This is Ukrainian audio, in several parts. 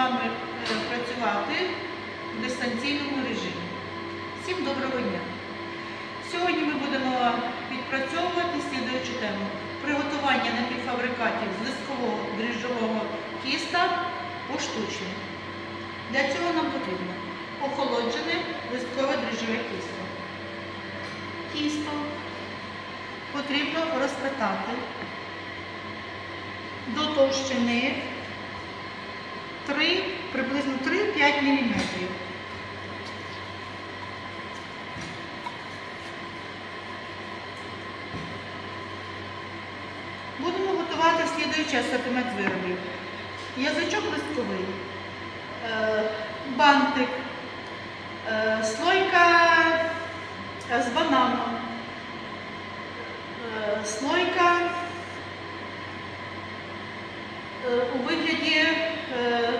вами е, працювати в дистанційному режимі. Всім доброго дня! Сьогодні ми будемо відпрацьовувати слідуючу тему приготування напівфабрикатів з листкового дріжджового тіста поштучно. Для цього нам потрібно охолоджене листкове дріжджове тісто. Тісто потрібно розпитати до товщини 3, приблизно 3-5 мм. Будемо готувати слідуючий асортимент виробів. Язичок листковий, е, бантик, е, слойка е, з бананом, слойка у вигляді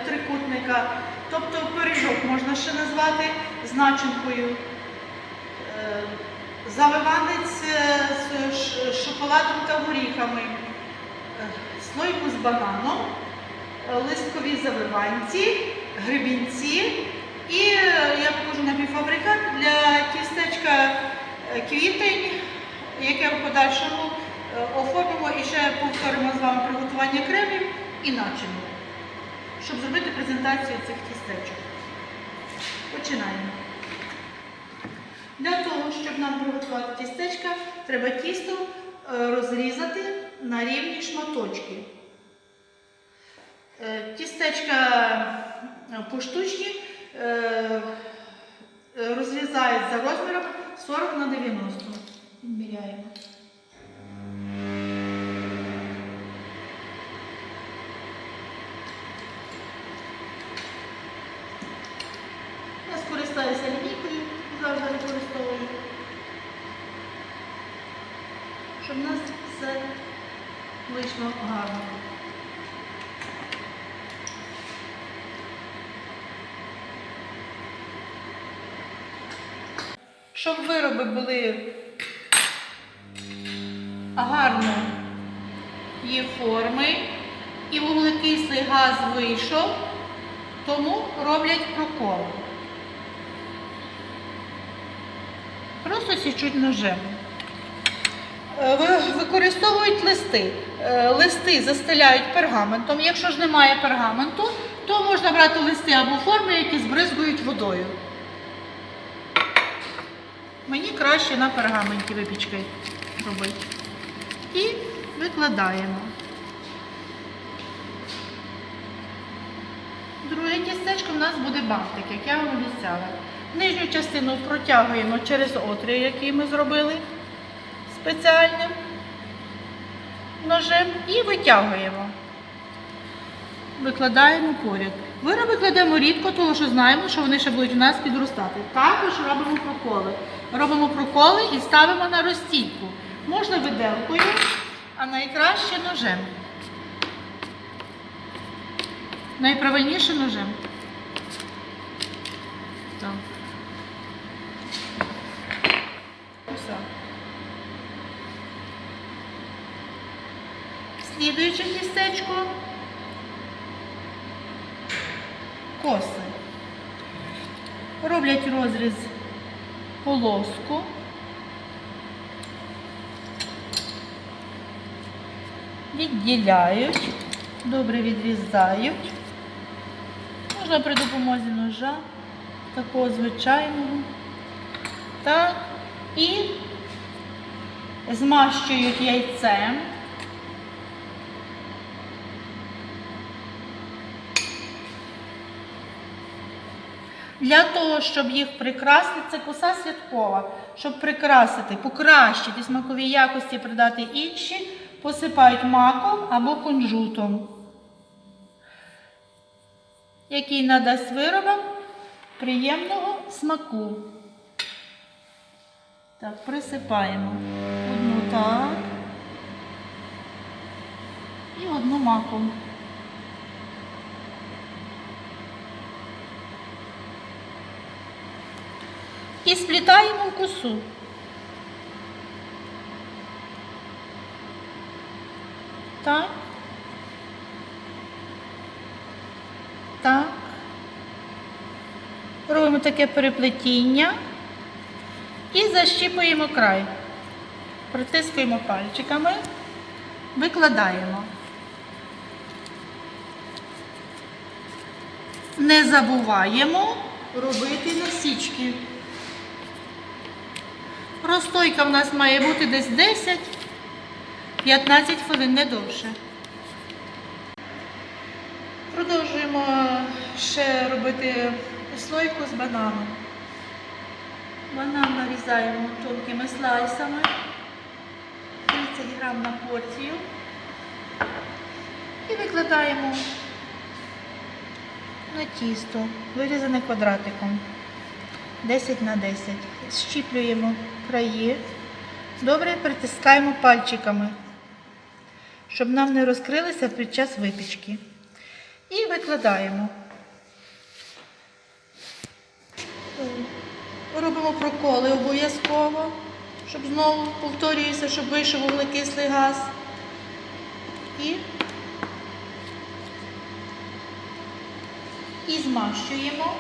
трикутника, тобто пиріжок можна ще назвати з начинкою. Е, Завиванець е, з шоколадом та горіхами, е, слойку з бананом, е, листкові завиванці, грибінці і е, я покажу напівфабрикат для тістечка е, квітень, яке в подальшому е, оформимо і ще повторимо з вами приготування кремів і начинок, щоб зробити презентацію цих тістечок. Починаємо. Для того, щоб нам приготувати тістечка, треба тісто е, розрізати на рівні шматочки. Тістечка е, поштучні е, е, розрізають за розміром 40 на 90. Відміряємо. Я скористаюся лінійкою, завжди використовую, щоб у нас все вийшло гарно. Щоб вироби були гарно є форми і вуглекислий газ вийшов, тому роблять прокол. Просто січуть ножем. Е, Використовують листи. Е, Листи застеляють пергаментом. Якщо ж немає пергаменту, то можна брати листи або форми, які збризгують водою. Мені краще на пергаменті випічки робити. І викладаємо. Друге тістечко в нас буде бантик, як я вам обіцяла. Нижню частину протягуємо через отвір, який ми зробили спеціальним ножем, і витягуємо. Викладаємо поряд. Вироби кладемо рідко, тому що знаємо, що вони ще будуть у нас підростати. Також робимо проколи. Робимо проколи і ставимо на розстійку. Можна виделкою, а найкраще ножем. Найправильніше ножем. Так. Все. Слідуюче тістечко. Коси. Роблять розріз полоску. Відділяють, добре відрізають. Можна при допомозі ножа, такого звичайного. Так. І змащують яйцем. Для того, щоб їх прикрасити, це коса святкова. Щоб прикрасити, покращити смакові якості, придати інші, посипають маком або кунжутом, який надасть виробам приємного смаку. Так, присипаємо одну так і одну маком. І сплітаємо в косу. Так. Так. таке переплетіння і защіпуємо край. Притискуємо пальчиками, викладаємо. Не забуваємо робити насічки. Розстойка в нас має бути десь 10-15 хвилин, не довше. Продовжуємо ще робити слойку з бананом. Банан нарізаємо тонкими слайсами. 30 грам на порцію. І викладаємо на тісто, вирізане квадратиком 10 на 10. Щіплюємо краї. Добре притискаємо пальчиками, щоб нам не розкрилися під час випічки. І викладаємо. Робимо проколи обов'язково, щоб знову повторююся, щоб вийшов вуглекислий газ. І, і змащуємо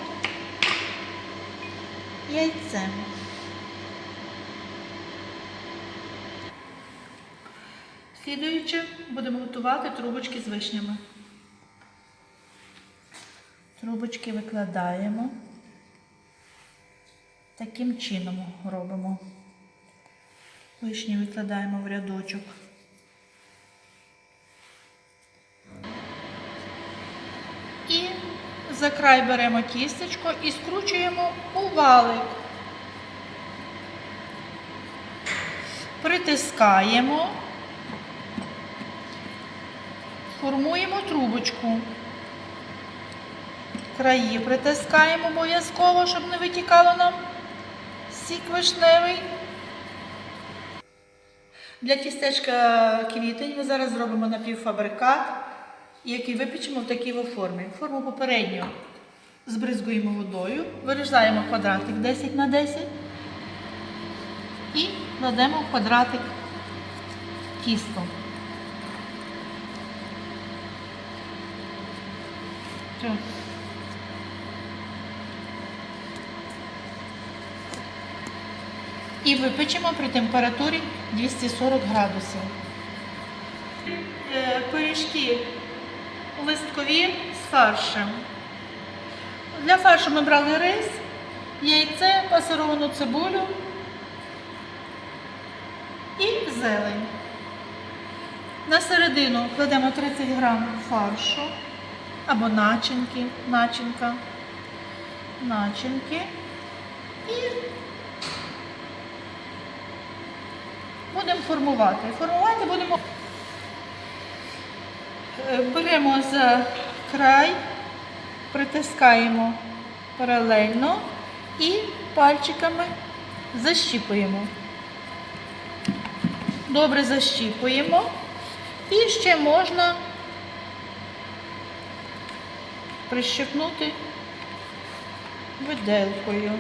яйцем. Слідуючи, будемо готувати трубочки з вишнями. Трубочки викладаємо. Таким чином робимо. Вишні викладаємо в рядочок. І за край беремо тістечко і скручуємо у валик. Притискаємо, формуємо трубочку. Краї притискаємо обов'язково, щоб не витікало нам сік вишневий. Для тістечка квітень ми зараз зробимо напівфабрикат, який випічемо в такій формі. Форму попередньо збризгуємо водою, вирізаємо квадратик 10 на 10 і кладемо в квадратик тісто. Так. І випечемо при температурі 240 градусів. Е, Пиріжки листкові з фаршем. Для фаршу ми брали рис, яйце, пасировану цибулю і зелень. На середину кладемо 30 грам фаршу або начинки, начинка, начинки і будемо формувати. Формувати будемо. Е, Беремо за край, притискаємо паралельно і пальчиками защіпуємо. Добре защіпуємо. І ще можна прищепнути виделкою.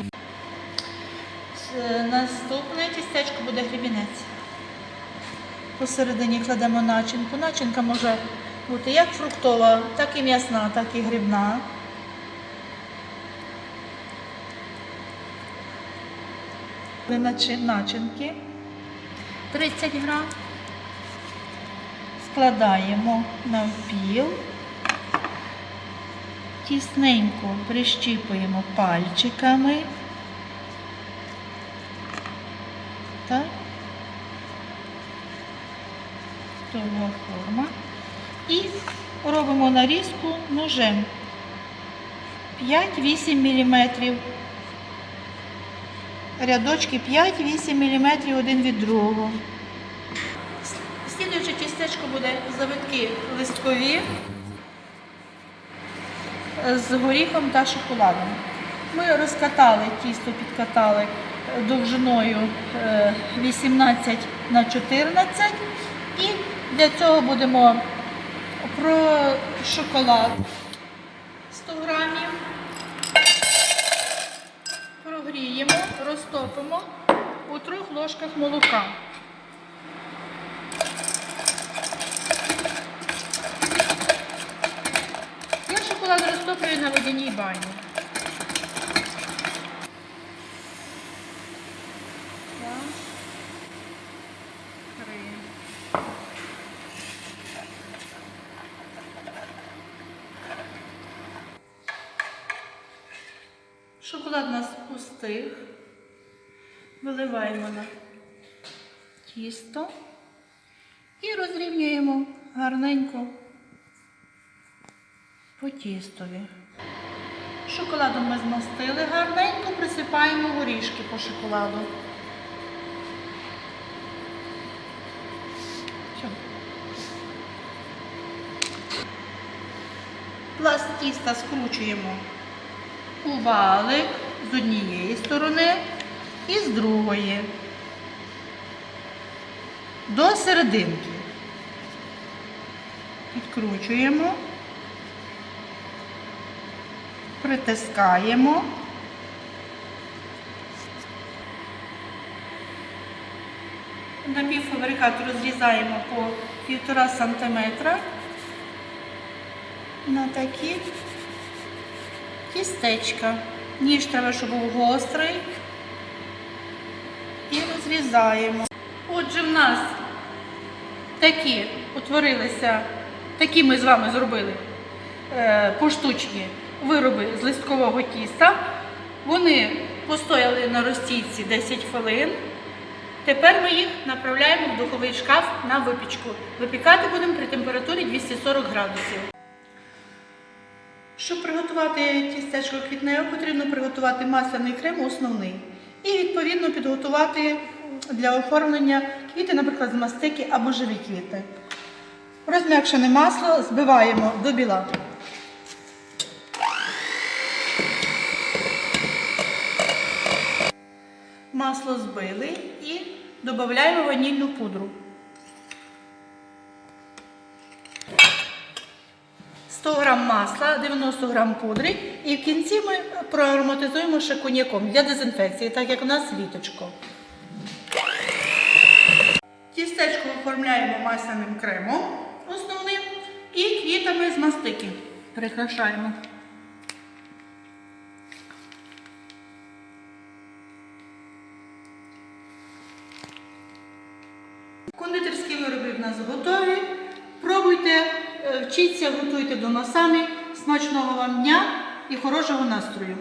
Наступне тістечко буде грібінець. Посередині кладемо начинку. Начинка може бути як фруктова, так і м'ясна, так і грибна. Начи- Начинки 30 грам. Складаємо навпіл. Тісненько прищіпуємо пальчиками. Так. Довга форма. І робимо нарізку ножем 5-8 мм. Рядочки 5-8 мм один від другого. Слідуюче тістечко буде завитки листкові з горіхом та шоколадом. Ми розкатали тісто, підкатали довжиною е, 18 на 14 і для цього будемо про шоколад 100 грамів. Прогріємо, розтопимо у трьох ложках молока. картоплею на водяній бані. Шоколад у нас пустих, Виливаємо на тісто і розрівнюємо гарненько тістові. Шоколадом ми змастили гарненько, присипаємо горішки по шоколаду. Пласт тіста скручуємо у валик з однієї сторони і з другої до серединки. Підкручуємо, притискаємо. Напівфабрикат розрізаємо по 1,5 см на такі тістечка. Ніж треба, щоб був гострий. І розрізаємо. Отже, в нас такі утворилися, такі ми з вами зробили е, поштучні вироби з листкового тіста. Вони постояли на розтійці 10 хвилин. Тепер ми їх направляємо в духовий шкаф на випічку. Випікати будемо при температурі 240 градусів. Щоб приготувати тістечко квітневе, потрібно приготувати масляний крем основний. І відповідно підготувати для оформлення квіти, наприклад, з мастики або живі квіти. Розм'якшене масло збиваємо до біла. Масло збили і додаємо ванільну пудру. 100 грам масла, 90 грам пудри і в кінці ми проароматизуємо ще для дезінфекції, так як у нас літочко. Тістечко оформляємо масляним кремом основним і квітами з мастики. Прикрашаємо. Кондитерські вироби в нас готові. Пробуйте, е, вчіться, готуйте дома самі. Смачного вам дня і хорошого настрою!